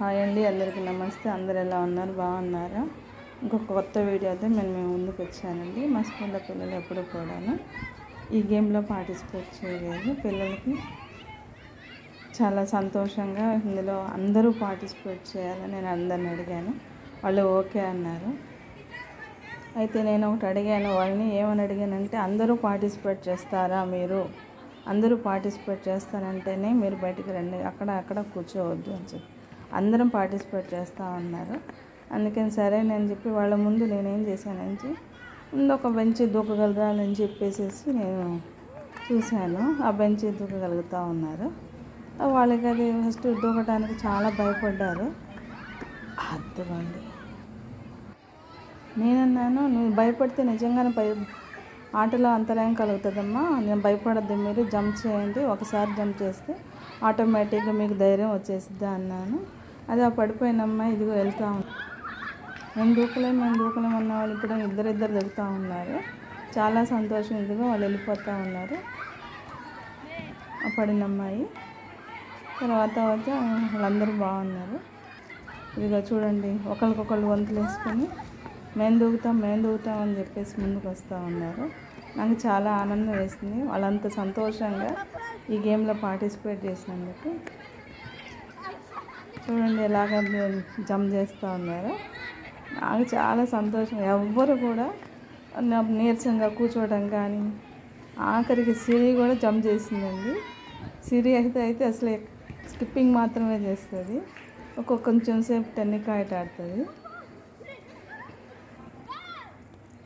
Hi అండి అందరికీ నమస్తే. అందరు ఎలా ఉన్నారు? బాగున్నారా? ఇంకొక కొత్త వీడియో అయితే మేము మేము ముందుకు వచ్చానండి. మా స్కూల్లో పిల్లలు ఎప్పుడు కూడాను ఈ గేమ్లో పార్టిసిపేట్ చేయలేదు. పిల్లలకి చాలా సంతోషంగా ఇందులో అందరూ పార్టిసిపేట్ చేయాలని నేను అందరిని అడిగాను. వాళ్ళు ఓకే అన్నారు. అయితే నేను ఒకటి అడిగాను వాళ్ళని ఏమని అడిగానంటే అందరూ పార్టిసిపేట్ చేస్తారా మీరు? అందరూ పార్టిసిపేట్ చేస్తారంటేనే మీరు బయటికి రండి. అక్కడ అక్కడ కూర్చోవద్దు అని చెప్పి. అందరం పార్టిసిపేట్ చేస్తూ ఉన్నారు. అందుకని సరేనని చెప్పి వాళ్ళ ముందు నేనేం చేశానంటే ముందు ఒక బెంచ్ దూకగలగాలని చెప్పేసేసి నేను చూశాను. ఆ బెంచ్ దూకగలుగుతూ ఉన్నారు. వాళ్ళకి అది ఫస్ట్ దూకటానికి చాలా భయపడ్డారు. అర్థమండి నేనన్నాను నువ్వు భయపడితే నిజంగానే భయ ఆటలో అంతరాయం కలుగుతుందమ్మా. నేను భయపడద్దు. మీరు జంప్ చేయండి. ఒకసారి జంప్ చేస్తే ఆటోమేటిక్గా మీకు ధైర్యం వచ్చేసిద్దా అన్నాను. అది ఆ పడిపోయిన అమ్మాయి ఇదిగో వెళ్తూ ఉంది. మేము దూకలేము మేము దూకలేం అన్న వాళ్ళు ఇప్పుడు ఇద్దరిద్దరు దిగుతూ ఉన్నారు. చాలా సంతోషం ఇదిగో వాళ్ళు వెళ్ళిపోతూ ఉన్నారు. ఆ పడిన అమ్మాయి. తర్వాత తర్వాత వాళ్ళందరూ బాగున్నారు. ఇదిగో చూడండి ఒకరికొకళ్ళు వంతులు వేసుకొని మేము దూకుతాం మేము దూకుతాం అని చెప్పేసి ముందుకు వస్తూ ఉన్నారు. నాకు చాలా ఆనందం వేసింది. వాళ్ళంత సంతోషంగా ఈ గేమ్లో పార్టిసిపేట్ చేసినందుకు చూడండి ఎలాగ జంప్ చేస్తూ ఉన్నారు. నాకు చాలా సంతోషం. ఎవ్వరు కూడా నీరసంగా కూర్చోవడం కానీ ఆఖరికి సిరి కూడా జంప్ చేసిందండి. సిరి అయితే అయితే అసలు స్కిప్పింగ్ మాత్రమే చేస్తుంది. ఒక్కొక్క కొంచెం సేపు టెన్నికాయట ఆడుతుంది.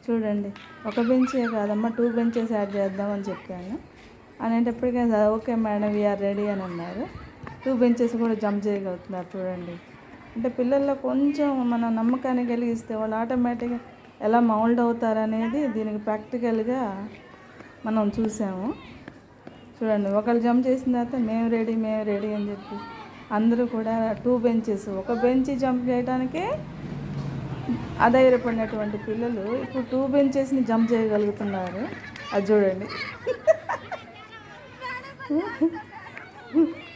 చూడండి ఒక బెంచే కాదమ్మా టూ బెంచెస్ యాడ్ చేద్దామని చెప్పాను. అనేటప్పటికీ ఓకే మేడం వీఆర్ రెడీ అని అన్నారు. టూ బెంచెస్ కూడా జంప్ చేయగలుగుతున్నారు చూడండి. అంటే పిల్లల్లో కొంచెం మన నమ్మకాన్ని కలిగిస్తే వాళ్ళు ఆటోమేటిక్గా ఎలా మౌల్డ్ అవుతారనేది దీనికి ప్రాక్టికల్గా మనం చూసాము. చూడండి ఒకళ్ళు జంప్ చేసిన తర్వాత మేము రెడీ మేము రెడీ అని చెప్పి అందరూ కూడా టూ బెంచెస్ ఒక బెంచ్ జంప్ చేయడానికే అధైర్యపడినటువంటి పిల్లలు ఇప్పుడు టూ బెంచెస్ని జంప్ చేయగలుగుతున్నారు. అది చూడండి.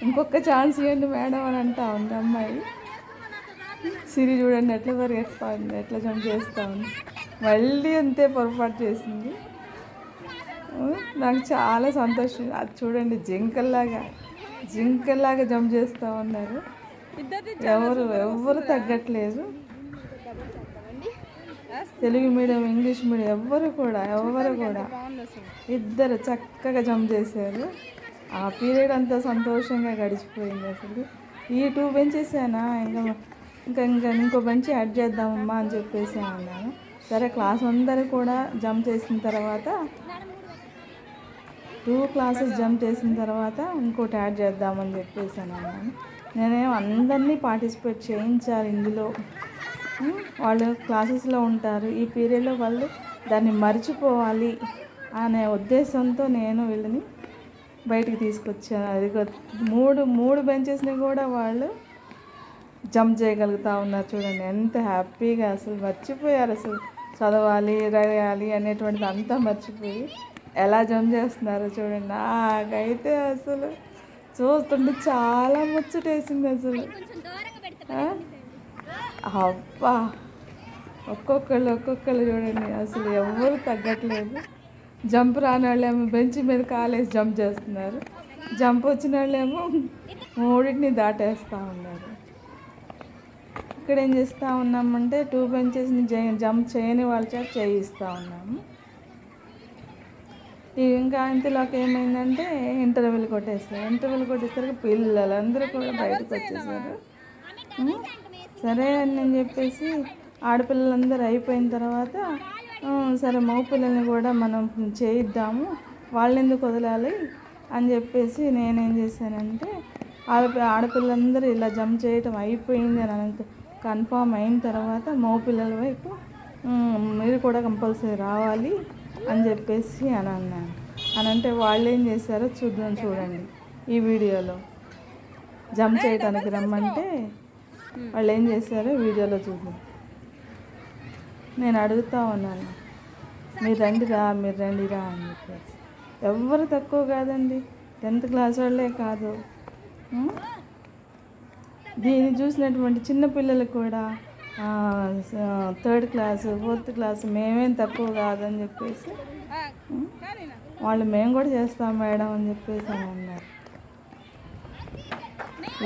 ఇంకొక ఛాన్స్ ఇవ్వండి మేడం అని అంటా ఉంది అమ్మాయి. సిరి చూడండి ఎట్లా పరిగెత్తా ఉంది ఎట్లా జంప్ చేస్తూ ఉంది మళ్ళీ అంతే పొరపాటు చేసింది. నాకు చాలా సంతోషం. అది చూడండి జింకల్లాగా జింకల్లాగా జంప్ చేస్తూ ఉన్నారు. ఎవరు ఎవరు తగ్గట్లేదు. తెలుగు మీడియం ఇంగ్లీష్ మీడియం ఎవ్వరు కూడా ఎవరు కూడా. ఇద్దరు చక్కగా జంప్ చేశారు. ఆ పీరియడ్ అంతా సంతోషంగా గడిచిపోయింది అసలు. ఈ టూ బెంచెసేనా ఇంకా ఇంకా ఇంకా ఇంకో బెంచ్ యాడ్ చేద్దామమ్మా అని చెప్పేసి అన్నాను. సరే క్లాస్ అందరూ కూడా జంప్ చేసిన తర్వాత టూ క్లాసెస్ జంప్ చేసిన తర్వాత ఇంకోటి యాడ్ చేద్దామని చెప్పేసి అన్నాను. నేనేం అందరినీ పార్టిసిపేట్ చేయించాలి ఇందులో. వాళ్ళు క్లాసెస్లో ఉంటారు. ఈ పీరియడ్లో వాళ్ళు దాన్ని మర్చిపోవాలి అనే ఉద్దేశంతో నేను వీళ్ళని బయటికి తీసుకొచ్చాను అది మూడు మూడు బెంచెస్ని కూడా వాళ్ళు జంప్ చేయగలుగుతా ఉన్నారు చూడండి. ఎంత హ్యాపీగా అసలు మర్చిపోయారు అసలు చదవాలి రాయాలి అనేటువంటిది అంతా మర్చిపోయి ఎలా జంప్ చేస్తున్నారో చూడండి. నాకైతే అసలు చూస్తుంటే చాలా ముచ్చటేసింది అసలు. అబ్బా! ఒక్కొక్కళ్ళు ఒక్కొక్కళ్ళు చూడండి. అసలు ఎవరు తగ్గట్లేదు. జంప్ రాని వాళ్ళేమో బెంచ్ మీద కాలేసి జంప్ చేస్తున్నారు. జంప్ వచ్చిన వాళ్ళేమో మూడింటిని దాటేస్తూ ఉన్నారు. ఇక్కడ ఏం చేస్తూ ఉన్నామంటే టూ బెంచెస్ని జంప్ చేయని వాళ్ళ చేత చేయిస్తూ ఉన్నాము. ఇంకా ఇంతలోకి ఏమైందంటే ఇంటర్వెల్ కొట్టేస్తారు. ఇంటర్వెల్ కొట్టేసరికి పిల్లలందరూ కూడా బయటకు వచ్చేసారు. సరే అని నేను చెప్పేసి ఆడపిల్లలందరూ అయిపోయిన తర్వాత సరే మగ పిల్లల్ని కూడా మనం చేయిద్దాము. వాళ్ళని ఎందుకు వదలాలి అని చెప్పేసి నేనేం చేశానంటే ఆడపి ఆడపిల్లలందరూ ఇలా జంప్ చేయటం అయిపోయింది అని కన్ఫామ్ అయిన తర్వాత మగ పిల్లల వైపు "ఉం, మీరు కూడా కంపల్సరీ రావాలి అని చెప్పేసి అని అన్నాను. అని అంటే వాళ్ళు ఏం చేశారో చూద్దాం చూడండి ఈ వీడియోలో. జంప్ చేయడానికి రమ్మంటే వాళ్ళు ఏం చేశారో వీడియోలో చూద్దాం. నేను అడుగుతా ఉన్నాను. మీరు రండి రా మీరు రండి రా అని చెప్పేసి. ఎవ్వరు తక్కువ కాదండి. టెన్త్ క్లాస్ వాళ్ళే కాదు. దీన్ని చూసినటువంటి చిన్నపిల్లలు కూడా థర్డ్ క్లాసు ఫోర్త్ క్లాస్ మేమేం తక్కువ కాదని చెప్పేసి వాళ్ళు మేము కూడా చేస్తాం మేడం అని చెప్పేసి అని అన్నారు.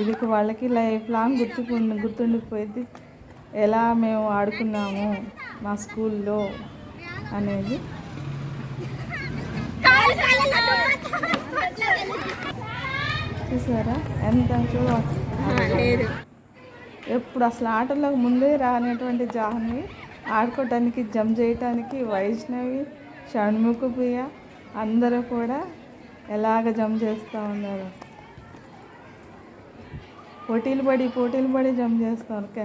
ఇది వాళ్ళకి లైఫ్ లాంగ్ గుర్తుకు గుర్తుండిపోయింది ఎలా మేము ఆడుకున్నాము? మా స్కూల్లో అనేది. చూసారా? ఎంత చూడ ఎప్పుడు అసలు ఆటల్లోకి ముందే రానటువంటి జాహ్నవి ఆడుకోవటానికి జంప్ చేయటానికి వైష్ణవి షణ్ముఖ ప్రియ అందరూ కూడా ఎలాగ జంప్ చేస్తూ ఉన్నారు? పోటీలు పడి పోటీలు పడి జంప్ చేస్తాను ఓకే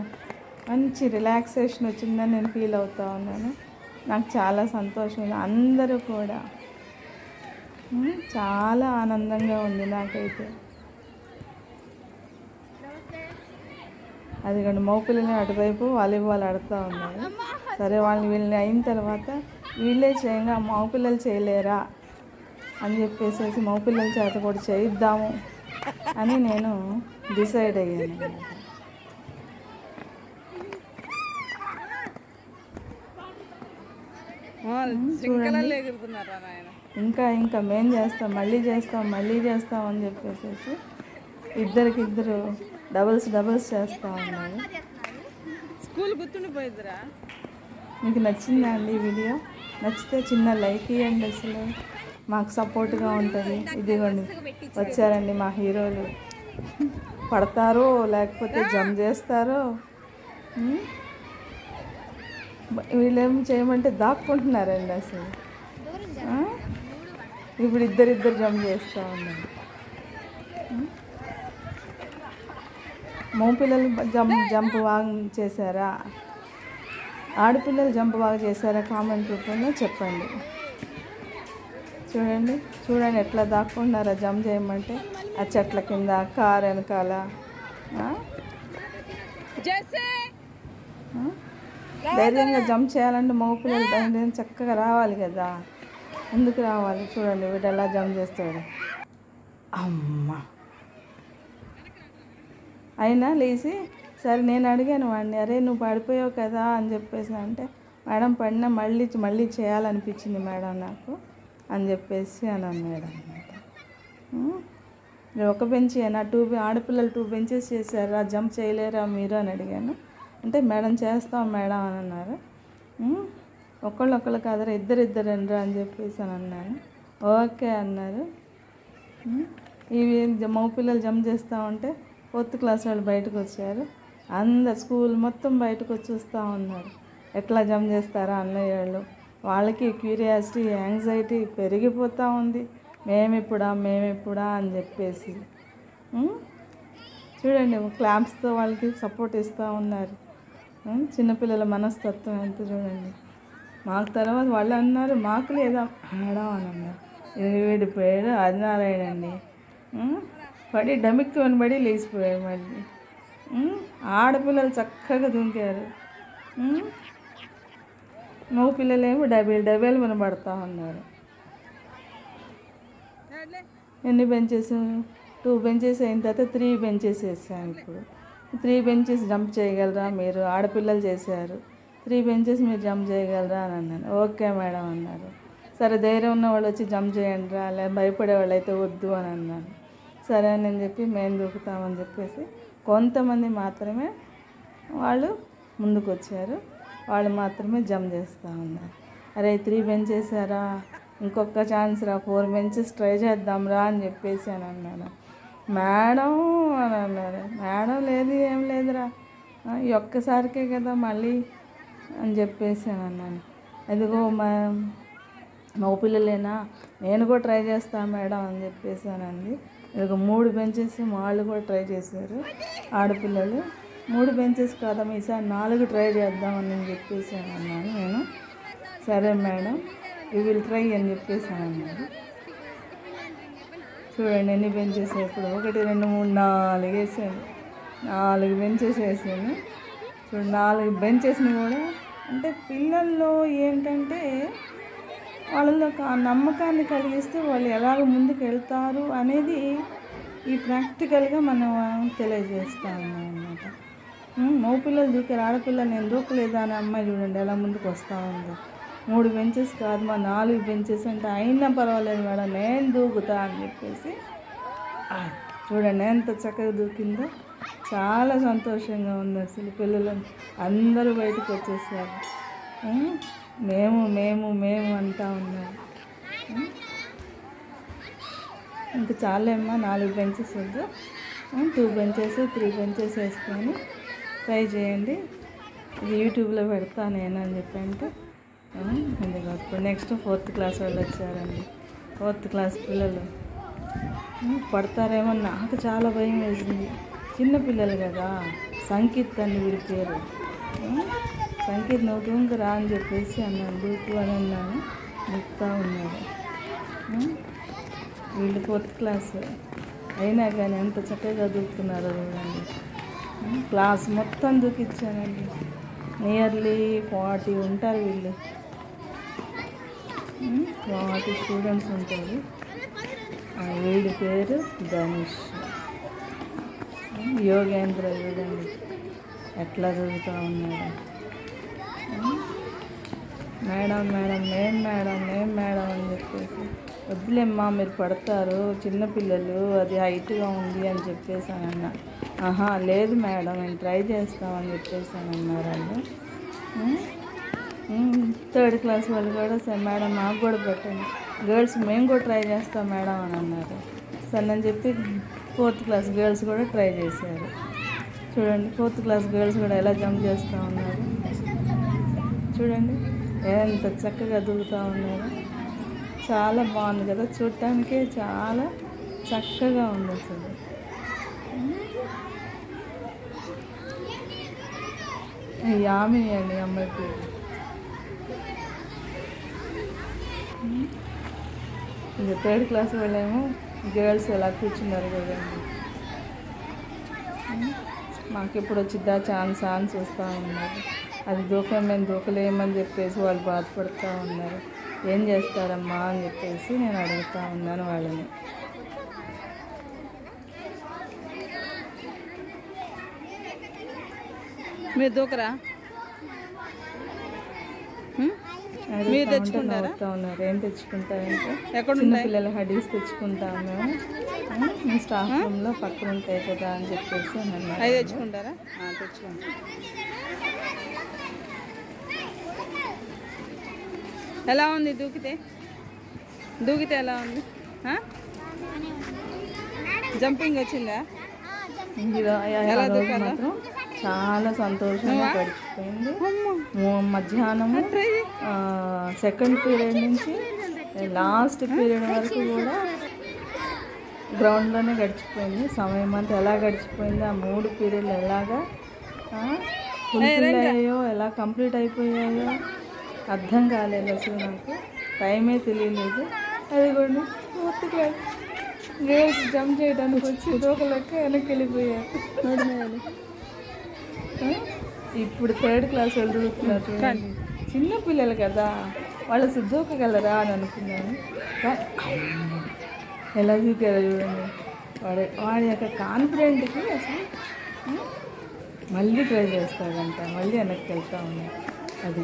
మంచి రిలాక్సేషన్ వచ్చిందని నేను ఫీల్ అవుతూ ఉన్నాను. నాకు చాలా సంతోషం ఉంది. అందరూ కూడా. చాలా ఆనందంగా ఉంది నాకైతే. అది కూడా మౌపిల్లని అటువైపు వాలీబాల్ ఆడుతూ ఉన్నారు. సరే వాళ్ళని వీళ్ళని అయిన తర్వాత వీళ్ళే చేయంగా మోపిల్లలు చేయలేరా అని చెప్పేసి మగపిల్లల చేత కూడా చేయిద్దాము అని నేను డిసైడ్ అయ్యాను. ఇంకా ఇంకా మేం చేస్తాం మళ్ళీ చేస్తాం మళ్ళీ చేస్తాం అని చెప్పేసి ఇద్దరికి ఇద్దరు డబల్స్ డబల్స్ చేస్తూ ఉన్నారు. స్కూల్ గుర్తుండిపోయిద్దిరా మీకు నచ్చిందా అండి ఈ వీడియో? నచ్చితే చిన్న లైక్ ఇవ్వండి అసలు. మాకు సపోర్ట్గా ఉంటుంది. ఇదిగోండి వచ్చారండి మా హీరోలు. పడతారో లేకపోతే జంప్ చేస్తారో? వీళ్ళేం చేయమంటే దాక్కుంటున్నారండి అసలు? ఇప్పుడు ఇద్దరిద్దరు జంప్ చేస్తూ ఉన్నారు. ఉమ్? మగపిల్లలు జంప్ జంప్ బాగా చేశారా? ఆడపిల్లలు జంప్ బాగా చేశారా కామెంట్ రూపంలో చెప్పండి. చూడండి చూడండి ఎట్లా దాక్కున్నారా జంప్ చేయమంటే. ఆ చెట్ల కింద కార్ వెనకాల? ధైర్యంగా జంప్ చేయాలంటే మగపిల్లలు ధైర్యం చక్కగా రావాలి కదా. ముందుకు రావాలి. చూడండి వీడు ఎలా జంప్ చేస్తాడు. అమ్మా. అయినా లేచి సరే నేను అడిగాను వాడిని అరే నువ్వు పడిపోయావు కదా అని చెప్పేసి అంటే మేడం పడినా మళ్ళీ మళ్ళీ చేయాలనిపించింది మేడం నాకు అని చెప్పేసి అని అన్నాడు అనమాట ఒక బెంచ్ అయినా టూ ఆడపిల్లలు టూ బెంచెస్ చేశారా జంప్ చేయలేరా మీరు అని అడిగాను. అంటే మేడం చేస్తాం మేడం అని అన్నారు. ఒకళ్ళు ఒకళ్ళు కాదరా ఇద్దరు ఇద్దరు అని చెప్పేసి అని అన్నాను. ఓకే అన్నారు. ఇవి జ- మగ పిల్లలు జంప్ చేస్తూ ఉంటే ఫోర్త్ క్లాస్ వాళ్ళు బయటకు వచ్చారు. అందరు స్కూల్ మొత్తం బయటకు వచ్చి చూస్తూ ఉన్నారు. ఎట్లా జంప్ చేస్తారా అన్నయ్య వాళ్ళు వాళ్ళకి క్యూరియాసిటీ యాంగ్జైటీ పెరిగిపోతూ ఉంది. మేమిప్పుడా మేమిప్పుడా అని చెప్పేసి. చూడండి క్లాంప్స్తో వాళ్ళకి సపోర్ట్ ఇస్తూ ఉన్నారు. చిన్నపిల్లల మనస్తత్వం ఎంత చూడండి. మాకు తర్వాత వాళ్ళు అన్నారు మాకు లేదా? మేడం అని అన్నారు. ఇది వీడి పేరు ఆదినారాయణ అండి. పడి డమిక్కి వెనబడి పడి లేచిపోయాడు మళ్ళీ. ఆడపిల్లలు చక్కగా దుంకారు. మగ పిల్లలేమో డబేలు డబేలు వినబడతా పడతా ఉన్నారు ఎన్ని బెంచెస్ టూ బెంచెస్ అయిన తర్వాత త్రీ బెంచెస్ వేసాను ఇప్పుడు. త్రీ బెంచెస్ జంప్ చేయగలరా మీరు? ఆడపిల్లలు చేశారు. త్రీ బెంచెస్ మీరు జంప్ చేయగలరా అని అన్నాను. ఓకే మేడం అన్నారు. సరే ధైర్యం ఉన్న వాళ్ళు వచ్చి జంప్ చేయండి రా లే భయపడే వాళ్ళు అయితే వద్దు అని అన్నాను. సరే అని చెప్పి మేము దూకుతామని చెప్పేసి కొంతమంది మాత్రమే వాళ్ళు ముందుకు వచ్చారు వాళ్ళు మాత్రమే జంప్ చేస్తూ ఉన్నారు. అరే త్రీ బెంచెస్ రా ఇంకొక ఛాన్స్ రా ఫోర్ బెంచెస్ ట్రై చేద్దాం రా అని చెప్పేసి అని అన్నాను. మేడం అని అన్నారు. మేడం లేదు ఏం లేదురా. ఈ ఒక్కసారికే కదా మళ్ళీ అని చెప్పేసి అని అన్నాను. అదిగో మా మగపిల్లలేనా నేను కూడా ట్రై చేస్తాను మేడం అని చెప్పేసి అని అంది. ఇదిగో మూడు బెంచెస్ వాళ్ళు కూడా ట్రై చేశారు ఆడపిల్లలు. మూడు బెంచెస్ కాదమ్మా ఈసారి నాలుగు ట్రై చేద్దామని నేను చెప్పేసి అన్నాను నేను. సరే మేడం యూ విల్ ట్రై అని చెప్పేసి అన్నాను. అన్నారు చూడండి ఎన్ని బెంచెస్ ఇప్పుడు ఒకటి రెండు మూడు నాలుగు వేసాను నాలుగు బెంచెస్ వేసాను చూడండి నాలుగు బెంచెస్ని కూడా అంటే పిల్లల్లో ఏంటంటే వాళ్ళలో ఒక ఆ నమ్మకాన్ని కలిగిస్తే వాళ్ళు ఎలాగ ముందుకు వెళ్తారు అనేది ఈ ప్రాక్టికల్గా మనం తెలియజేస్తా ఉన్నాం అన్నమాట. మగపిల్లలు దూకారు ఆడపిల్లలు నేను దూకలేదా అని అమ్మాయి చూడండి ఎలా ముందుకు వస్తూ ఉందో. మూడు బెంచెస్ కాదు మా నాలుగు బెంచెస్ అంటే అయినా పర్వాలేదు మేడం నేను దూకుతా అని చెప్పేసి. చూడండి ఎంత చక్కగా దూకిందో. చాలా సంతోషంగా ఉంది అసలు పిల్లలు అందరూ బయటకు వచ్చేసారు. మేము మేము మేము అంటా ఉన్నారు. ఇంకా చాలేమ్మా నాలుగు బెంచెస్ వద్దు. టూ బెంచెస్ త్రీ బెంచెస్ వేసుకొని ట్రై చేయండి. ఇది యూట్యూబ్లో పెడతా నేను అని చెప్పి అంటే. ఇదిగో ఇప్పుడు నెక్స్ట్ ఫోర్త్ క్లాస్ వాళ్ళు వచ్చారండి. ఫోర్త్ క్లాస్ పిల్లలు. పడతారేమో నాకు చాలా భయం వేసింది. చిన్న పిల్లలు కదా. సంకీత్ అని వీరి పేరు. సంకీత్ నువ్వు తూంకు రా అని చెప్పేసి అన్నాను. దూకు అని అన్నాను. దిక్కుతా ఉన్నాడు వీళ్ళు ఫోర్త్ క్లాస్. అయినా కానీ ఎంత చక్కగా దూకుతున్నారో చూడండి. క్లాస్ మొత్తం దూకిచ్చానండి నియర్లీ ఫార్టీ ఉంటారు వీళ్ళు. Hmm? ఫార్టీ స్టూడెంట్స్ ఉంటారు. ఆ, వీడి పేరు ధనుష్ ఉమ్, hmm? యోగేంద్ర చూడండి. ఎట్లా చదువుతూ ఉన్నాడు. Hmm? మేడం మేడం మేం మేడం మేం మేడం అని చెప్పేసి. వద్దులేమ్మా మీరు పడతారు. చిన్నపిల్లలు అది హైట్గా ఉంది అని చెప్పేసానన్న ఆహా లేదు మేడం నేను ట్రై చేస్తామని చెప్పేసానన్నారు వాళ్ళు థర్డ్ క్లాస్ వాళ్ళు కూడా సరే మేడం మాకు కూడా పెట్టండి. గర్ల్స్ మేము కూడా ట్రై చేస్తాం మేడం అని అన్నారు. సరే అని చెప్పి ఫోర్త్ క్లాస్ గర్ల్స్ కూడా ట్రై చేశారు. చూడండి ఫోర్త్ క్లాస్ గర్ల్స్ కూడా ఎలా జంప్ చేస్తూ ఉన్నారు. చూడండి ఎంత చక్కగా దూకుతూ ఉన్నారు. చాలా బాగుంది కదా చూడటానికే చాలా చక్కగా ఉంది అసలు. ఈ యామిని అండి అమ్మాయి పేరు. ఇంకా థర్డ్ క్లాస్ వాళ్ళేమో గర్ల్స్ ఎలా కూర్చున్నారు కదండి మాకు ఎప్పుడు వచ్చిద్దా ఛాన్స్ ఛాన్స్ చూస్తూ ఉన్నారు. అది దూకం మేము దూకలేమని చెప్పేసి వాళ్ళు బాధపడుతూ ఉన్నారు. ఏం చేస్తారమ్మా అని చెప్పేసి నేను అడుగుతూ ఉన్నాను వాళ్ళని. మీరు దూకరా? మీరు తెచ్చుకుంటారా? ఉన్నారు. ఏం తెచ్చుకుంటారంటే? ఎక్కడ పిల్లల హడీస్ తెచ్చుకుంటాము మేము. మీ స్టాఫ్ రూమ్లో పక్కన ఉంటాయి కదా అని చెప్పేసి అవి తెచ్చుకుంటారా? ఆ, తెచ్చుకోండి ఎలా ఉంది దూకితే? దూకితే ఎలా ఉంది? జంపింగ్ వచ్చిందా? ఎలా దూకాలా? చాలా సంతోషంగా గడిచిపోయింది. అమ్మో. మూ- మధ్యాహ్నము ట్రై చేయి. సెకండ్ పీరియడ్ నుంచి లాస్ట్ పీరియడ్ వరకు కూడా గ్రౌండ్లోనే గడిచిపోయింది. సమయం అంతా ఎలా గడిచిపోయింది? ఆ మూడు పీరియడ్లు ఎలాగా ఫుల్ఫిల్ అయ్యాయో ఎలా కంప్లీట్ అయిపోయాయో అర్థం కాలేదు అసలు నాకు. టైమే తెలియలేదు. అది కూడా ఫోర్త్ క్లాస్ గర్ల్స్ జంప్ చేయడానికి వచ్చి ఒక లెక్క వెనక్కి వెళ్ళిపోయారు? ఇప్పుడు థర్డ్ క్లాస్ వాళ్ళు చదువుతున్నారు. చిన్న పిల్లలు కదా వాళ్ళు దూకగలరా అని అనుకున్నాను. ఎలా దూకారో చూడండి. వాడి వాడి యొక్క కాన్ఫిడెంట్కి అసలు? మళ్ళీ ట్రై చేస్తాడంట. మళ్ళీ వెనక్కి వెళ్తా ఉన్నాడు అది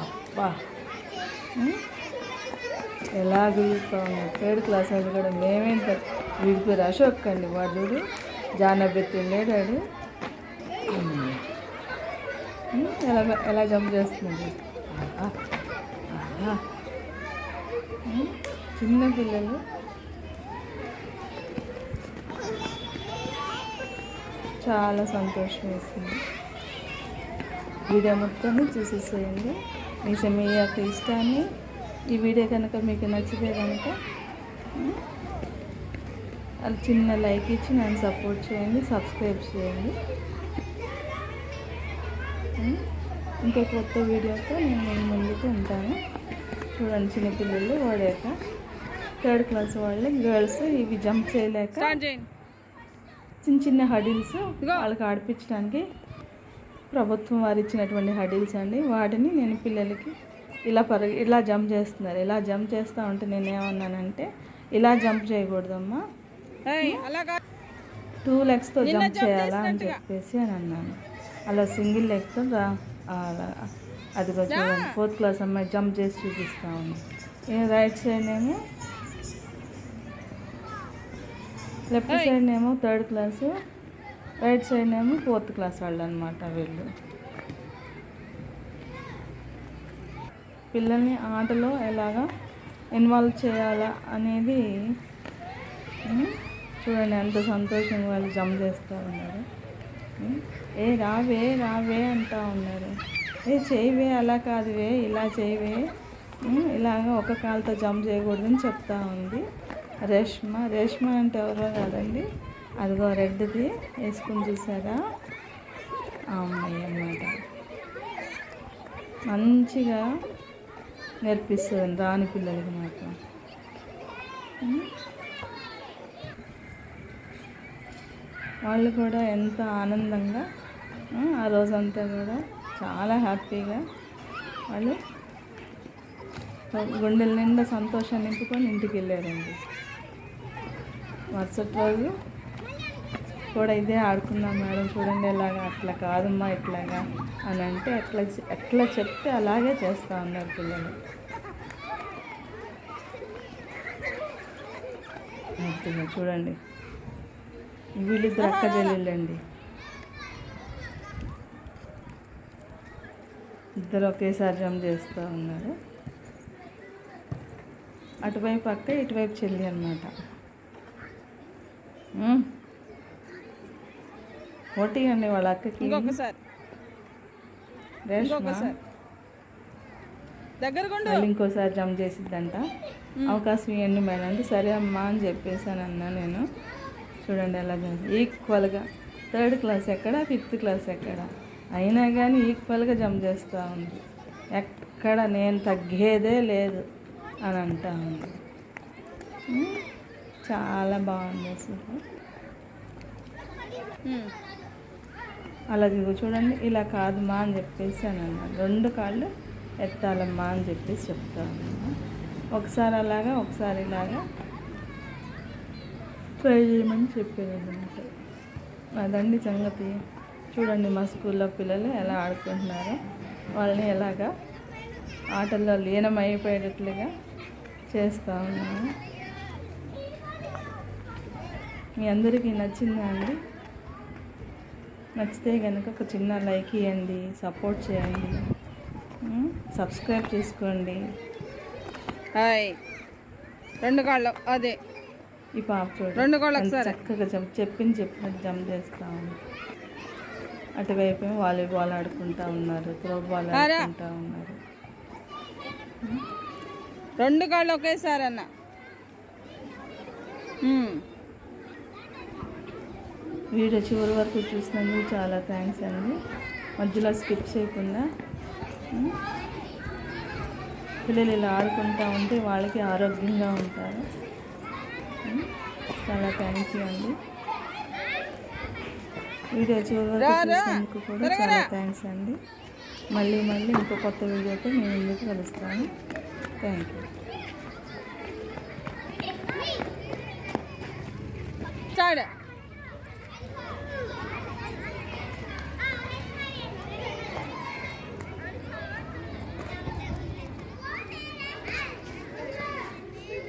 అమ్మ. ఉం? ఎలా దిగుతా ఉన్నాడు థర్డ్ క్లాస్ వాళ్ళు కూడా మేమేంట వీడి పేరు అశోక్ అండి వాడు చూడు జానబెత్తి ఎలా ఎలా జంప్ చేస్తుంది చిన్న పిల్లలు. చాలా సంతోషం వేసింది. వీడియో మొత్తం చూసేసేయండి. మీ మీ యొక్క ఇష్టాన్ని. ఈ వీడియో కనుక మీకు నచ్చితే కనుక అది చిన్న లైక్ ఇచ్చి నన్ను సపోర్ట్ చేయండి సబ్స్క్రైబ్ చేయండి. ఇంకో కొత్త వీడియోతో నేను ముందుకు ఉంటాను. చూడండి చిన్నపిల్లలు వాడాక. థర్డ్ క్లాస్ వాళ్ళు గర్ల్స్ ఇవి జంప్ చేయలేక చిన్న చిన్న హడిల్స్ వాళ్ళకి ఆడిపించడానికి ప్రభుత్వం వారు ఇచ్చినటువంటి హడిల్స్ అండి. వాటిని నేను పిల్లలకి ఇలా పర ఇలా జంప్ చేస్తున్నారు. ఇలా జంప్ చేస్తూ ఉంటే నేను ఏమన్నానంటే ఇలా జంప్ చేయకూడదమ్మా. టూ లెగ్స్తో జంప్ చేయాలా అని చెప్పేసి అని అన్నాను. అలా సింగిల్ లెగ్తో అదిగో చూడండి ఫోర్త్ క్లాస్ అమ్మాయి జంప్ చేసి చూపిస్తా ఉంది. ఏ రైట్ సైడ్ ఏమో లెఫ్ట్ సైడ్ ఏమో థర్డ్ క్లాసు రైట్ సైడ్ ఏమో ఫోర్త్ క్లాస్ వాళ్ళు అనమాట వీళ్ళు. పిల్లల్ని ఆటలో ఎలాగా ఇన్వాల్వ్ చేయాలా అనేది ఉమ్, చూడండి ఎంత సంతోషంగా వాళ్ళు జంప్ చేస్తూ ఉన్నారు. ఏ రావే రావే అంటా ఉన్నారు. ఏ చేయవే అలా కాదువే ఇలా చేయవే. ఇలాగ ఒక కాలుతో జంప్ చేయకూడదని చెప్తా ఉంది. రేష్మ రేష్మ అంటే ఎవరో కాదండి. అదిగో రెడ్ది వేసుకుని చూసారా? ఆ అమ్మాయి అన్నమాట. మంచిగా నేర్పిస్తుంది రాని పిల్లలకి మాత్రం. వాళ్ళు కూడా ఎంత ఆనందంగా ఆ, రోజంతా కూడా చాలా హ్యాపీగా వాళ్ళు గుండెల నిండా సంతోషాన్ని నింపుకొని ఇంటికి వెళ్ళారండి. మరుసటి రోజు కూడా ఇదే ఆడుకుందాం మేడం చూడండి ఎలాగా అట్లా కాదమ్మా ఇట్లాగా అని అంటే అట్లా ఎట్లా చెప్తే అలాగే చేస్తూ ఉన్నారు పిల్లలు. చూడండి. వీళ్ళిద్దరు అక్క చెల్లెళ్ళండి. ఇద్దరు ఒకేసారి జంప్ చేస్తూ ఉన్నారు. అటువైపు అక్క ఇటువైపు చెల్లి అనమాట ఓటీ అండి వాళ్ళ అక్కకి. దగ్గర ఇంకోసారి జంప్ చేసిద్దంట. అవకాశం ఇవ్వండి మేడం అంటే సరే అమ్మా అని చెప్పేసాను అన్నా నేను. చూడండి ఎలా ఈక్వల్గా థర్డ్ క్లాస్ ఎక్కడ ఫిఫ్త్ క్లాస్ ఎక్కడ? అయినా కానీ ఈక్వల్గా జంప్ చేస్తూ ఉంది. ఎక్కడ నేను తగ్గేదే లేదు అని అంటా ఉంది. చాలా బాగుంది అసలు. అలా చూడండి ఇలా కాదు మా అని చెప్పేసి అని అన్నాను రెండు కాళ్ళు ఎత్తాలమ్మా అని చెప్పేసి చెప్తా ఉన్నాను ఒకసారి అలాగా ఒకసారి ఇలాగా. ట్రై చేయమని చెప్పేదన్నమాట అదండి సంగతి. చూడండి మా స్కూల్లో పిల్లలు ఎలా ఆడుకుంటున్నారో వాళ్ళని ఎలాగా ఆటల్లో లీనమైపోయేటట్లుగా చేస్తూ ఉన్నాను. మీ అందరికీ నచ్చిందా అండి? నచ్చితే కనుక ఒక చిన్న లైక్ ఇవ్వండి సపోర్ట్ చేయండి. సబ్స్క్రైబ్ చేసుకోండి. హాయ్. రెండు కాళ్ళు అదే. ఈ పాప చూడండి రెండు కాళ్ళు ఎంత ఒకసారి చక్కగా జంప్ చెప్పింది చెప్పినట్టు జంప్ చేస్తా ఉంది. అటువైపు వాలీబాల్ ఆడుకుంటా ఉన్నారు త్రో బాల్ ఆరా. ఆడుకుంటా ఉన్నారు. రెండు కాళ్ళు ఒకేసారి అన్న. వీడియో చివరి వరకు చూసినందుకు చాలా థ్యాంక్స్ అండి. మధ్యలో స్కిప్ చేయకుండా పిల్లలు ఇలా ఆడుకుంటా ఉంటే వాళ్ళకి ఆరోగ్యంగా ఉంటారు. చాలా థ్యాంక్ యూ అండి. వీడియో. చూసినందుకు కూడా చాలా. థ్యాంక్స్ అండి. మళ్ళీ మళ్ళీ ఇంకో కొత్త వీడియోతో మేము ముందుకు కలుస్తాను. Thank you start.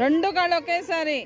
రెండు కాళ్ళు ఒకేసారి.